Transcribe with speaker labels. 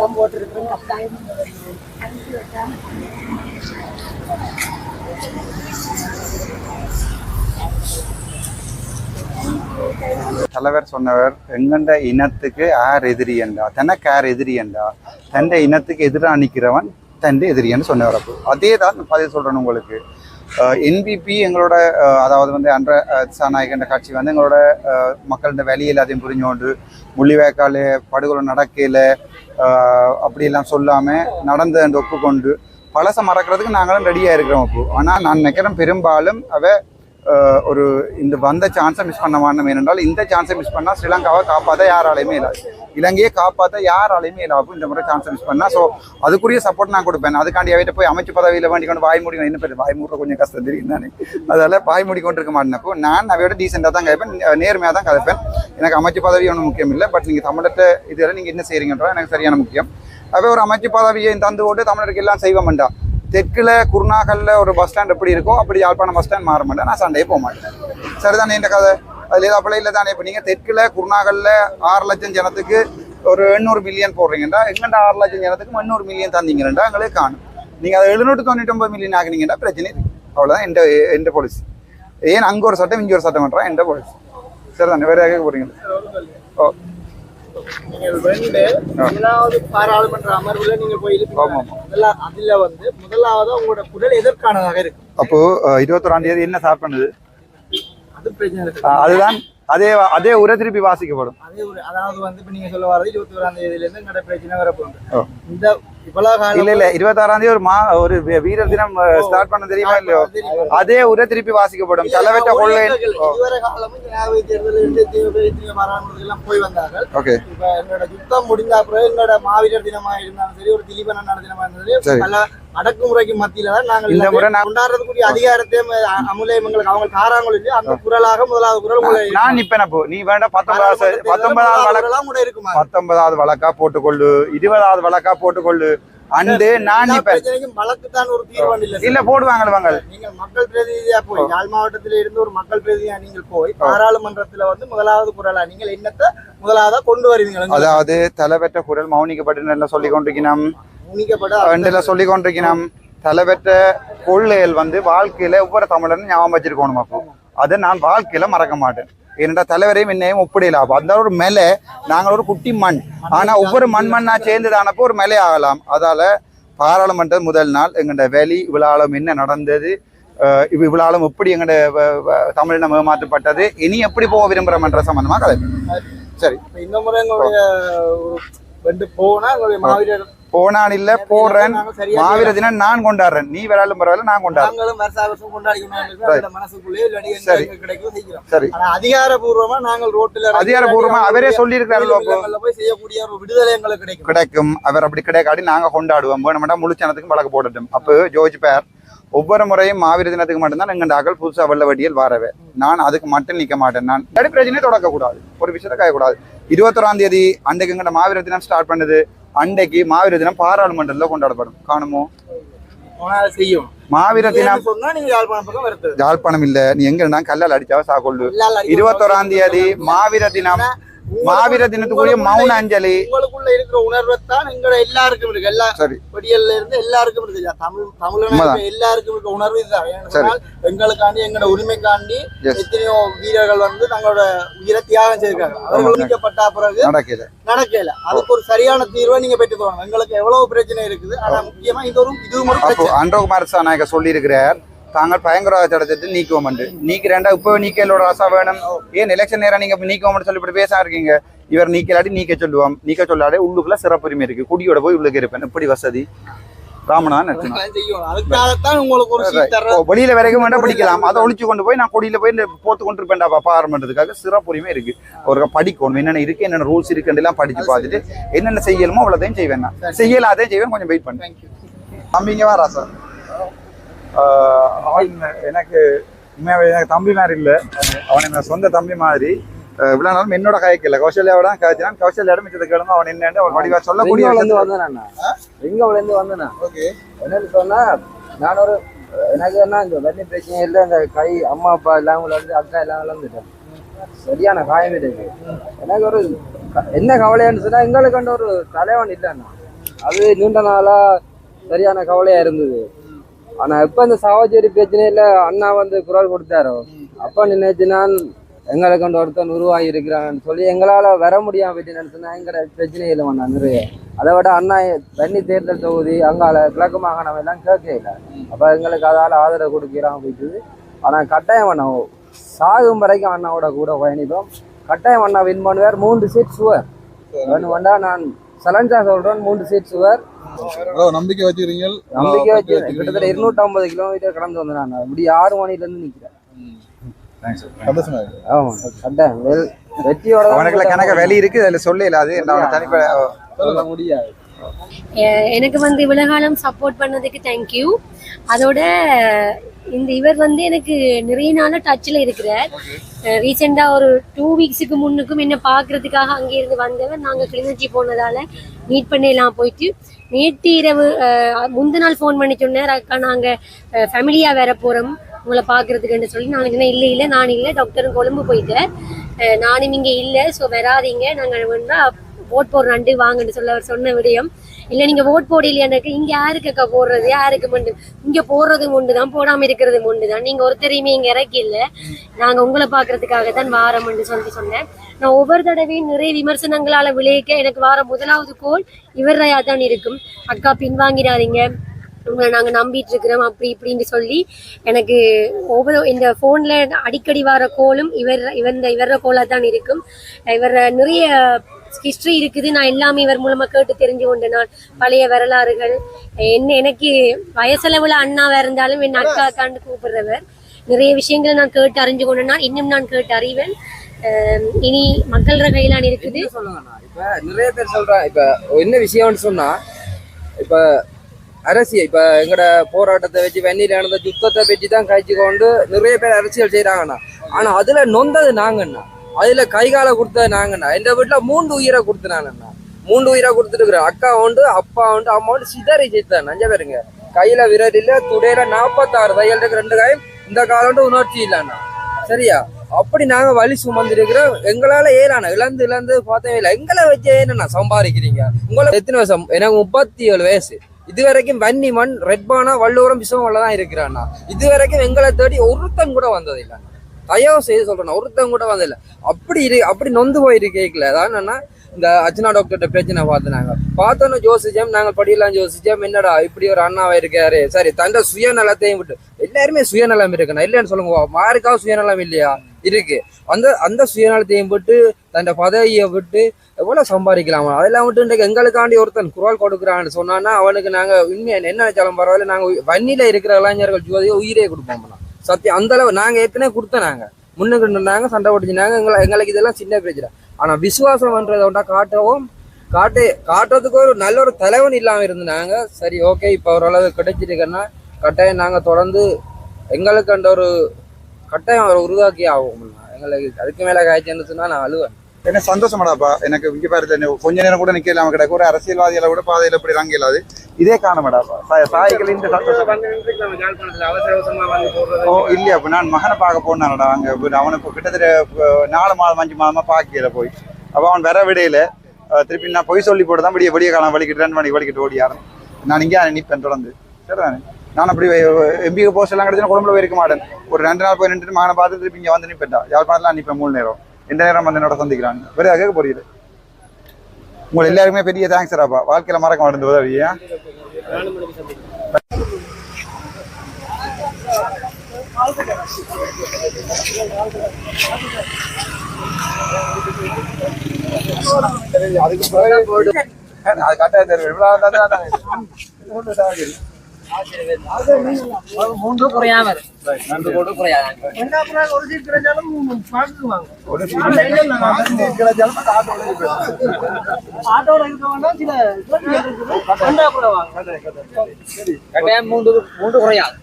Speaker 1: தான் போட்டிருக்கிறோம். கட்டாயம்.
Speaker 2: தலைவர் சொன்னவர் எங்கண்ட இனத்துக்கு ஆர் எதிரி என்றா? தனக்கு ஆர் எதிரி என்றா? தண்ட இனத்துக்கு எதிராக நிற்கிறவன் எதிரி எதிரின்னு சொன்னவர் அப்போ. அதே தான் பதில் சொல்கிறேன் உங்களுக்கு. என்பிபி எங்களோட அதாவது வந்து அன்ற சாநாயகன்ற கட்சி வந்து எங்களோட மக்களோட மக்கள்கிட்ட வேலையை எல்லாத்தையும் புரிஞ்சோண்டு முள்ளிவேக்கால் படுகொலை நடக்கையில் அப்படியெல்லாம் சொல்லாமல் நடந்த அந்த ஒப்புக்கொண்டு பழச மறக்கிறதுக்கு நாங்களும் ரெடியாக இருக்கிறோம் இப்போ ஆனால் நான் நினைக்கிறேன் பெரும்பாலும் அவை ஒரு இந்த வந்த சான்ஸை மிஸ் பண்ண மாட்டோம். ஏனென்றால் இந்த சான்ஸை மிஸ் பண்ணால் ஸ்ரீலங்காவை காப்பாற்ற யாராலையுமே இல்லை இலங்கையை காப்பாற்ற யாராலையுமே இல்லாமல் இந்த முறை சான்ஸை மிஸ் பண்ணால் ஸோ அதுக்குரிய சப்போர்ட் நான் கொடுப்பேன். அதுக்காண்டி அவைகிட்ட போய் அமைச்சு பதவியில் வேண்டி கொண்டு வாய் மூடி என்ன பேர் வாய் மூடுற கொஞ்சம் கஷ்டம் தெரியும் தானே. அதால வாய் மூடி கொண்டு இருக்க மாட்டேனப்போ நான் அவையோட டீசெண்டாக தான் கேட்பேன் நேர்மையாக தான் கதைப்பேன். எனக்கு அமைச்சு பதவி ஒன்றும் முக்கியம் இல்லை. பட் நீங்கள் தமிழத்தை இதெல்லாம் நீங்கள் என்ன செய்கிறீங்கன்றா எனக்கு சரியான முக்கியம். அவை ஒரு அமைச்சு பதவியை தந்து கொண்டு தமிழருக்கு எல்லாம் செய்வோம்டா தெற்கில் குருநாகல்ல ஒரு பஸ் ஸ்டாண்ட் எப்படி இருக்கோ அப்படி யாழ்ப்பாணம் பஸ் ஸ்டாண்ட் மாற மாட்டேன். நான் சண்டையே போக மாட்டேன். சரிதானே இந்த கதை. அதுல ஏதோ அப்படி இல்லை தானே இப்போ நீங்கள் தெற்கில் குருநாகல்ல ஆறு லட்சம் ஜனத்துக்கு ஒரு எண்ணூறு மில்லியன் போடுறீங்கடா எங்கண்டா ஆறு லட்சம் ஜனத்துக்கு எண்ணூறு மில்லியன் தந்தீங்கடா எங்களுக்கு காணும். நீங்கள் அதை எழுநூற்று தொண்ணூற்றி ஒன்பது மில்லியன் ஆகுனீங்கன்னா பிரச்சனை இருக்குது அவ்வளோதான் எந்த எந்த பாலிசி ஏன் அங்கே ஒரு சட்டம் இங்கே ஒரு சட்டம் பண்ணுறான் எந்த பாலிசி சரிதானே? வேறு கேட்க போகிறீங்களா ஓ.
Speaker 3: நீங்கள் ரெண்டு முதலாவது பாராளுமன்ற அமர்வுல நீங்க போய்
Speaker 2: ஆமா,
Speaker 3: இருப்பீங்க முதலா- அதுல வந்து முதலாவது உங்களோட குரல் எதற்கானதாக இருக்கும்?
Speaker 2: அப்போ இருபத்தொராம் தேதி என்ன ஸ்டார்ட் பண்ணுது
Speaker 3: அது பிரச்சனை இருக்கு
Speaker 2: அதுதான் அதே அதே உரை திருப்பி வாசிக்கப்படும்.
Speaker 3: அதே ஒரு அதாவது வந்து இப்ப நீங்க சொல்ல வர்றது இருபத்தி ஓராம் தேதியில இருந்து பிரச்சனை வரப்போகுது. இந்த
Speaker 2: இல்ல இல்ல இருபத்தாறாம் தேதி ஒரு மா ஒரு வீரர் தினம் ஸ்டார்ட் பண்ண தெரியுமா இல்லையோ? அதே உரை திருப்பி வாசிக்கப்படும். தலைவற்ற கொள்ளை
Speaker 3: போய் வந்தார்கள்.
Speaker 2: ஓகே.
Speaker 3: எங்களோட யுத்தம் முடிந்த அப்புறம் மாவீரர் தினமா இருந்தாலும் சரி ஒரு திலீபன் தினமா இருந்தாலும் பல அடக்குமுறைக்கு மத்தியில தான் நாங்கள்
Speaker 2: இந்த முறை நான்
Speaker 3: கொண்டாடுறதுக்குரிய அதிகாரத்தையும் அமுலையும் எங்களுக்கு அவங்க இல்லையோ அந்த குரலாக முதலாவது குரல்
Speaker 2: நான் நிப்பேன் அப்போ நீ வேண்டாம் பத்தொன்பதாவது பத்தொன்பதாவது வழக்கு
Speaker 3: குரலா கூட இருக்குமா?
Speaker 2: பத்தொன்பதாவது வழக்கா போட்டுக்கொள்ளு. இருபதாவது வழக்கா போட்டுக்கொள்ளு. அண்டு நான்
Speaker 3: தீர்வான் இல்ல
Speaker 2: போடுவாங்க வாங்க
Speaker 3: நீங்கள் மக்கள் பிரதிநிதியா போய் யாழ் மாவட்டத்தில இருந்து ஒரு மக்கள் பிரதிநிதியா நீங்கள் போய் பாராளுமன்றத்துல வந்து முதலாவது குரலா நீங்கள் என்னத்தை முதலாவதா கொண்டு வருவீங்க?
Speaker 2: அதாவது தலைவற்ற குரல் மௌனிக்கப்பட்டு சொல்லி கொண்டிருக்கணும்.
Speaker 3: உணிக்கப்பட
Speaker 2: ரெண்டுல சொல்லி கொண்டிருக்கணும். தலைவற்ற கொள்ளைகள் வந்து வாழ்க்கையில ஒவ்வொரு தமிழனும் ஞாபகம் வச்சிருக்கணும் அப்போ. அதை நான் வாழ்க்கையில மறக்க மாட்டேன். ஏனென்றா தலைவரையும் என்னையும் அப்போ அந்த ஒரு மேலே நாங்கள் ஒரு குட்டி மண். ஆனா ஒவ்வொரு மண் மண்ணா சேர்ந்துதானப்போ ஒரு மேலே ஆகலாம். அதால பாராளுமன்ற முதல் நாள் எங்கள்ட வேலி விழாலம் என்ன நடந்தது அஹ் இவ் விழாலம் எப்படி எங்கட தமிழினம் ஏமாற்றப்பட்டது இனி எப்படி போக விரும்புகிறோம்ன்ற சம்பந்தமா கதை. சரி.
Speaker 3: இந்த முறை எங்களுடைய ஒரு ரெண்டு போனா எங்களுடைய மாவீரர்
Speaker 2: போனான் இல்ல போடுறேன். மாவீர தினம் நான் கொண்டாடுறேன். நீ விளையாடும் பரவாயில்ல நான் கொண்டாடுறேன். சரி. சரி.
Speaker 3: அதிகாரபூர்வமா நாங்கள் இறங்கி
Speaker 2: அதிகாரபூர்வமா அவரே
Speaker 3: இல்லங்கள்ல போய் செய்யக்கூடிய ஒரு விடுதலை எங்களுக்கு கிடைக்கும்.
Speaker 2: கிடைக்கும். அவர் அப்படி கிடைக்காடி நாங்க கொண்டாடுவோம். வேணுமெண்டா முழு ஜனத்துக்கும் வழக்கு போடட்டும். அப்போ ஜோர்ஜ் பேர் ஒவ்வொரு முறையும் மாவீர தினத்துக்கு மட்டும்தான் எங்க ஆக்கள் புதுசா வெள்ள வட்டியில் வரவே. நான் அதுக்கு மட்டும் நிக்க மாட்டேன். நான் பிரச்சனையே தொடக்க கூடாது ஒரு விஷயத்த காயக்கூடாது. இருபத்தொராம் தேதி அன்றைக்கு எங்கட மாவீர தினம் ஸ்டார்ட் பண்ணுது. அன்றைக்கு மாவீர தினம் பாராளுமன்றத்தில் கொண்டாடப்படும். காணுமோ?
Speaker 3: செய்யும்.
Speaker 2: மாவீர தினம்
Speaker 3: யாழ்ப்பாணம்
Speaker 2: இல்ல. நீ எங்க இருந்தா கல்லால் அடிச்சாவ சாக்கொள்ளு இருபத்தொராம் தேதி மாவீர தினம். மாவீர தினத்துக்குரிய மௌன அஞ்சலி.
Speaker 3: உங்களுக்குள்ள இருக்கிற உணர்வை தான் எங்க எல்லாருக்கும் இருக்கு. எல்லா
Speaker 2: சரி.
Speaker 3: படியல்ல இருந்து எல்லாருக்கும் இருக்கு. தமிழ். இருக்கிற எல்லாருக்கும் இருக்க உணர்வு இதுதான்.
Speaker 2: சரி.
Speaker 3: எங்களுக்காண்டி எங்களோட உரிமைக்காண்டி. எத்தனையோ வீரர்கள் வந்து தங்களோட உயிரை தியாகம் செய்திருக்காங்க. அவர்கள் உரிக்கப்பட்ட பிறகு
Speaker 2: நடக்கல.
Speaker 3: நடக்கல. அதுக்கு ஒரு சரியான தீர்வை நீங்க பெற்று தரணும் எங்களுக்கு எவ்வளவு பிரச்சனை இருக்குது ஆனா முக்கியமா இது ஒரு இதுவும்
Speaker 2: அன்றகுமார் சாநாயக தாங்கள் பயங்கரவாத சட்டத்தை நீக்குவோம் நீக்கிறேன்டா இப்போ நீக்கலோட ராசா வேணும். ஏன் எலெக்ஷன் நேரம் நீங்க நீக்குவோம்னு சொல்லி இப்படி பேச இருக்கீங்க? இவர் நீக்கலாடி நீக்க சொல்லுவோம். நீக்க சொல்லாடே உள்ளுக்குள்ள சிறப்புரிமை இருக்கு. குடியோட போய் உள்ளுக்கு இருப்பேன். இப்படி வசதி? ராமனான் வெளியில வரைக்கும் வேண்டாம் பிடிக்கலாம். அதை ஒழிச்சு கொண்டு போய் நான் கொடியில போய் போத்து கொண்டு இருப்பேன்டா பாப்பா ஆரம்பின்றதுக்காக சிறப்புரிமை இருக்கு. ஒரு படிக்கணும். என்னென்ன இருக்கு என்னென்ன ரூல்ஸ் இருக்குன்றெல்லாம் படிச்சு பார்த்துட்டு என்னென்ன செய்யணுமோ அவ்வளோதையும் செய்வேன் நான். செய்யலாதையும் செய்வேன். கொஞ்சம் வெயிட் பண்ணேன் தம்பிங்க வா ராசா. ஆஹ் அவன் எனக்கு உண்மையாவே எனக்கு தம்பி மாதிரி இல்லை. அவன் என்ன சொந்த தம்பி மாதிரி. நாளும் என்னோட காய்க்கல கௌசல்யாவோட தான் காய்ச்சினான் கௌசல்யாவோட மிச்சத்தை கேளுங்க அவன் என்னன்னு அவன் வடிவா சொல்லக்கூடிய
Speaker 4: வந்தேன் ரிங்கோல இருந்து வந்தேன்
Speaker 3: ஓகே.
Speaker 4: என்னன்னு சொன்னா நான் ஒரு எனக்கு என்ன இந்த வெள்ளி பிரச்சனை இல்லை. இந்த கை அம்மா அப்பா எல்லாம் இருந்து அக்கா எல்லாம் விளந்துட்டேன் சரியான காயம் இருக்கு எனக்கு ஒரு என்ன கவலைன்னு சொன்னா எங்களுக்கு அந்த ஒரு தலைவன் இல்லைண்ணா அது நீண்ட நாளா சரியான கவலையா இருந்தது. ஆனா இப்ப இந்த சாவச்சேரி பிரச்சனையில அண்ணா வந்து குரல் கொடுத்தாரோ. அப்ப நினைச்சு நான் எங்களை கொண்டு ஒருத்தன் உருவாகி இருக்கிறான்னு சொல்லி எங்களால வர முடியாம போயிட்டு நினைச்சுனா பிரச்சனை பிரச்சனையில வந்தா நிறைய அதை விட அண்ணா தண்ணி தேர்தல் தொகுதி அங்கால கிழக்கு மாகாணம் எல்லாம் கேட்கல அப்ப எங்களுக்கு அதால ஆதரவு கொடுக்கிறான் போயிட்டு ஆனா கட்டாயம் அண்ணா சாகும் வரைக்கும் அண்ணாவோட கூட பயணிப்போம். கட்டாயம் அண்ணா வின் பண்ணுவார். மூன்று சீட் சுவர். வேணும் நான் சலஞ்சா சொல்றேன் மூன்று சீட் சுவர்.
Speaker 1: நம்பிக்கை வச்சுக்கிறீங்க
Speaker 4: நம்பிக்கை வச்சு கிட்டத்தட்ட இருநூத்தி ஐம்பது கிலோமீட்டர் கடந்து வந்தேன் நான் இப்படி ஆறு மணில இருந்து நிக்கிறேன் ஆமா. வெற்றியோட
Speaker 2: கணக்க வெளி இருக்கு அதுல சொல்லல அது தனிப்பட
Speaker 4: சொல்ல முடியாது.
Speaker 5: எனக்கு வந்து இவ்வளவு காலம் சப்போர்ட் பண்ணதுக்கு தேங்க்யூ அதோட இந்த இவர் வந்து எனக்கு நிறைய நாளா டச்சில் இருக்கிறார். ரீசெண்டாக ஒரு டூ வீக்ஸுக்கு முன்னுக்கும் என்ன பார்க்கறதுக்காக அங்கே இருந்து வந்தவர். நாங்கள் கிளிநொச்சி போனதால மீட் பண்ணிடலாம் போயிட்டு. நேற்று இரவு அஹ், முந்தின நாள் ஃபோன் பண்ணி சொன்னார் அக்கா நாங்கள் ஃபேமிலியாக வேற போகிறோம் உங்களை பார்க்கறதுக்குன்னு சொல்லி நான் சொன்னேன் இல்லை இல்லை நான் இல்லை டாக்டரும் கொழும்பு போயிட்டேன் நானும் இங்கே இல்லை ஸோ வராதீங்க. நாங்கள் வேணா ஓட் போடுற நண்டு வாங்கன்னு சொல்ல அவர் சொன்ன விடயம். இல்லை நீங்கள் ஓட் போடலையா எனக்கு? இங்கே யாருக்கு அக்கா போடுறது? யாருக்கு மண்டு? இங்கே போடுறது உண்டு தான் போடாமல் இருக்கிறது உண்டு தான். நீங்கள் ஒருத்தரையுமே இங்கே இறக்கி இல்லை நாங்கள் உங்களை பார்க்கறதுக்காக தான் வாரம்னு சொல்லி சொன்னேன். நான் ஒவ்வொரு தடவையும் நிறைய விமர்சனங்களால் விளைவிக்க எனக்கு வார முதலாவது கோல் இவரையாக தான் இருக்கும். அக்கா பின்வாங்கிடாதீங்க. உங்களை நாங்கள் நம்பிட்டு இருக்கிறோம் அப்படி இப்படின்னு சொல்லி எனக்கு ஒவ்வொரு இந்த ஃபோனில் அடிக்கடி வர கோலும் இவர் இவர் இந்த இவர கோலாக தான் இருக்கும். இவர் நிறைய ஹிஸ்ட்ரி இருக்குது. நான் எல்லாமே இவர் மூலமாக கேட்டு தெரிஞ்சு கொண்டு நான் பழைய வரலாறுகள். என்ன எனக்கு வயசளவில் அண்ணாவாக இருந்தாலும் என் அக்கா அக்காண்டு கூப்பிடுறவர். நிறைய விஷயங்களை நான் கேட்டு அறிஞ்சு கொண்டேன்னா இன்னும் நான் கேட்டு அறிவேன். இனி மக்கள் கையிலான் இருக்குது.
Speaker 4: இப்ப நிறைய பேர் சொல்றாங்க இப்ப என்ன விஷயம்னு சொன்னா இப்ப அரசியல் இப்ப எங்கட போராட்டத்தை வச்சு வெந்நீர் நடந்த யுத்தத்தை பற்றி தான் கழிச்சு கொண்டு நிறைய பேர் அரசியல் செய்யறாங்கண்ணா ஆனா அதுல நொந்தது நாங்கண்ணா. அதுல கைகால கொடுத்தது நாங்கண்ணா. எந்த வீட்டுல மூன்று உயிரை கொடுத்துனாங்கண்ணா. மூன்று உயிரை கொடுத்துருக்குறோம் அக்கா உண்டு அப்பா உண்டு அம்மா உண்டு சிதறி செய்தான் நஞ்ச பேருங்க. கையில விரல் துடையில நாற்பத்தாறு தையல் இருக்கு ரெண்டு காயம் இந்த காலம் உணர்ச்சி இல்லைண்ணா. சரியா? அப்படி நாங்க வலி சுமந்திருக்கிறோம் எங்களால ஏறான இழந்து இழந்து பார்த்தவே இல்லை. எங்களை வச்சு என்னண்ணா சம்பாதிக்கிறீங்க? உங்களை எத்தனை வருஷம்? எனக்கு முப்பத்தி ஏழு வயசு. இது வரைக்கும் வன்னி மண் ரெட்பானா வள்ளுவரம் விசுவம்ல தான் இருக்கிறாண்ணா. இது வரைக்கும் எங்களை தேடி ஒருத்தன் கூட வந்தது இல்லைண்ணா தயவு செய்து சொல்கிறேன் ஒருத்தன் கூட வந்ததில்லை. அப்படி இரு அப்படி நொந்து போயிருக்கு கேட்கல அதான் என்னன்னா இந்த அர்ச்சனா டாக்டர்கிட்ட பிரச்சனை பார்த்துனாங்க. பார்த்தோன்னு யோசிச்சோம் நாங்கள் படியெல்லாம் யோசிச்சோம் என்னடா இப்படி ஒரு அண்ணாவை இருக்காரு? சரி தண்ட சுயநலத்தையும் விட்டு எல்லாருமே சுயநலம் இருக்குண்ணா இல்லைன்னு சொல்லுங்க யாருக்காவது சுயநலம் இல்லையா? இருக்கு. அந்த அந்த சுயநலத்தையும் விட்டு தன் பதவியை விட்டு எவ்வளோ சம்பாதிக்கலாம்? அதெல்லாம் விட்டு இன்றைக்கு எங்களுக்காண்டி ஒருத்தன் குரல் கொடுக்குறான்னு சொன்னான்னா அவனுக்கு நாங்கள் உண்மையை என்ன நினைச்சாலும் பரவாயில்ல. நாங்கள் வன்னியில் இருக்கிற இளைஞர்கள் ஜோதியை உயிரே கொடுப்போம்னா சத்தியம் அந்த அளவு நாங்க ஏற்கனவே கொடுத்தோம் நாங்க. முன்னுக்கு நின்னாங்க சண்டை போட்டுச்சுனாங்க எங்களை எங்களுக்கு இதெல்லாம் சின்ன பிரச்சனை. ஆனா பண்ணுறதை ஒன்றா காட்டவும் காட்டு காட்டுறதுக்கு ஒரு நல்ல ஒரு தலைவன் இல்லாம இருந்தாங்க சரி ஓகே இப்போ ஓரளவு கிடைச்சிருக்கேன்னா கட்டாயம் நாங்க தொடர்ந்து எங்களுக்கு அந்த ஒரு கட்டாயம் ஒரு உருவாக்கி ஆகும். எங்களுக்கு அதுக்கு மேல காய்ச்சல் சொன்னா நான் அழுவேன்.
Speaker 2: என்ன சந்தோஷமாடாப்பா எனக்கு இங்க பாரு கொஞ்ச நேரம் கூட நிக்கலாம கிடக்கு ஒரு அரசியல்வாதிகளை கூட பாதையில இப்படி இறங்க இயலாது இதே காரணமாடாப்பா சாய் சாய்கள் இந்த சந்தோஷம் ஓ இல்லையா அப்ப நான் மகனை பார்க்க போனானடா அங்க அவனை இப்போ கிட்டத்தட்ட நாலு மாதம் அஞ்சு மாதமா பாக்கியல போய் அப்ப அவன் வர விடையில திருப்பி நான் பொய் சொல்லி போட்டு தான் விடிய விடிய காலம் வலிக்கிட்டு ரெண்டு மணிக்கு வலிக்கிட்டு ஓடியாரன் நான் இங்கே நிற்பேன் தொடர்ந்து சரிதானே நான் அப்படி எம்பிக்கு போஸ்ட் எல்லாம் கிடைச்சுன்னா குழம்புல போயிருக்க மாட்டேன் ஒரு ரெண்டு நாள் போய் நின்று மகனை பார்த்து திருப்பி இங்கே வந்து நிற்பேன்டா யாழ்ப்பாணத்தில் நிற்பேன் மூணு நேரம் எந்த நேரம் வந்து என்னோட சந்திக்கிறாங்க. வேறு கேட்க புரியுது உங்களை எல்லாருக்குமே பெரிய தேங்க்ஸ் ராப்பா. வாழ்க்கையில மறக்க மாட்டேன் உதவியா. அதுக்கு பிறகு அது கட்டாய தெரியும் மூன்று சாகுது.
Speaker 4: மூன்று குறையாம குறையாது
Speaker 3: ஒரு சீட் கிடைச்சாலும் பார்த்துக்குவாங்க
Speaker 2: கிடைச்சாலும் அந்த
Speaker 3: இருக்கவங்க சில கூட வாங்க
Speaker 4: மூன்று மூன்று குறையாது